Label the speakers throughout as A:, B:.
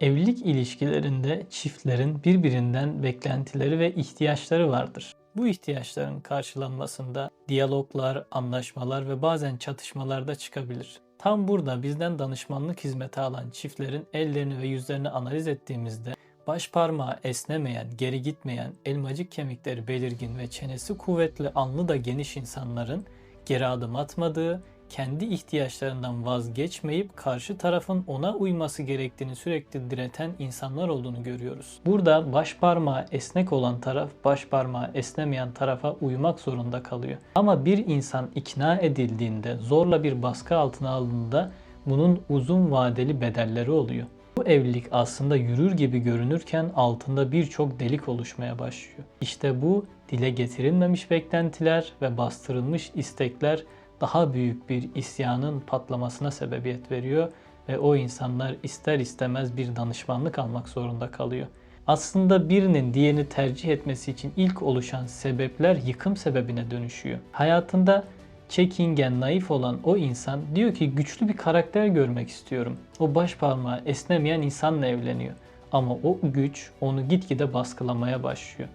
A: Evlilik ilişkilerinde çiftlerin birbirinden beklentileri ve ihtiyaçları vardır. Bu ihtiyaçların karşılanmasında diyaloglar, anlaşmalar ve bazen çatışmalar da çıkabilir. Tam burada bizden danışmanlık hizmeti alan çiftlerin ellerini ve yüzlerini analiz ettiğimizde baş parmağı esnemeyen, geri gitmeyen, elmacık kemikleri belirgin ve çenesi kuvvetli, alnı da geniş insanların geri adım atmadığı, kendi ihtiyaçlarından vazgeçmeyip karşı tarafın ona uyması gerektiğini sürekli direten insanlar olduğunu görüyoruz. Burada baş parmağı esnek olan taraf baş parmağı esnemeyen tarafa uymak zorunda kalıyor. Ama bir insan ikna edildiğinde, zorla bir baskı altına alındığında bunun uzun vadeli bedelleri oluyor. Bu evlilik aslında yürür gibi görünürken altında birçok delik oluşmaya başlıyor. İşte bu dile getirilmemiş beklentiler ve bastırılmış istekler daha büyük bir isyanın patlamasına sebebiyet veriyor ve o insanlar ister istemez bir danışmanlık almak zorunda kalıyor. Aslında birinin diğerini tercih etmesi için ilk oluşan sebepler yıkım sebebine dönüşüyor. Hayatında çekingen, naif olan o insan diyor ki güçlü bir karakter görmek istiyorum. O baş parmağı esnemeyen insanla evleniyor. Ama o güç onu gitgide baskılamaya başlıyor.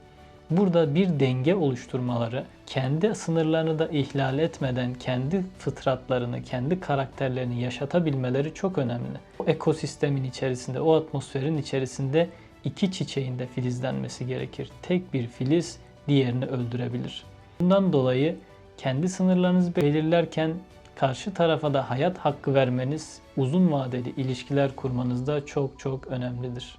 A: Burada bir denge oluşturmaları, kendi sınırlarını da ihlal etmeden kendi fıtratlarını, kendi karakterlerini yaşatabilmeleri çok önemli. O ekosistemin içerisinde, o atmosferin içerisinde iki çiçeğin de filizlenmesi gerekir. Tek bir filiz diğerini öldürebilir. Bundan dolayı kendi sınırlarınızı belirlerken karşı tarafa da hayat hakkı vermeniz uzun vadeli ilişkiler kurmanızda çok çok önemlidir.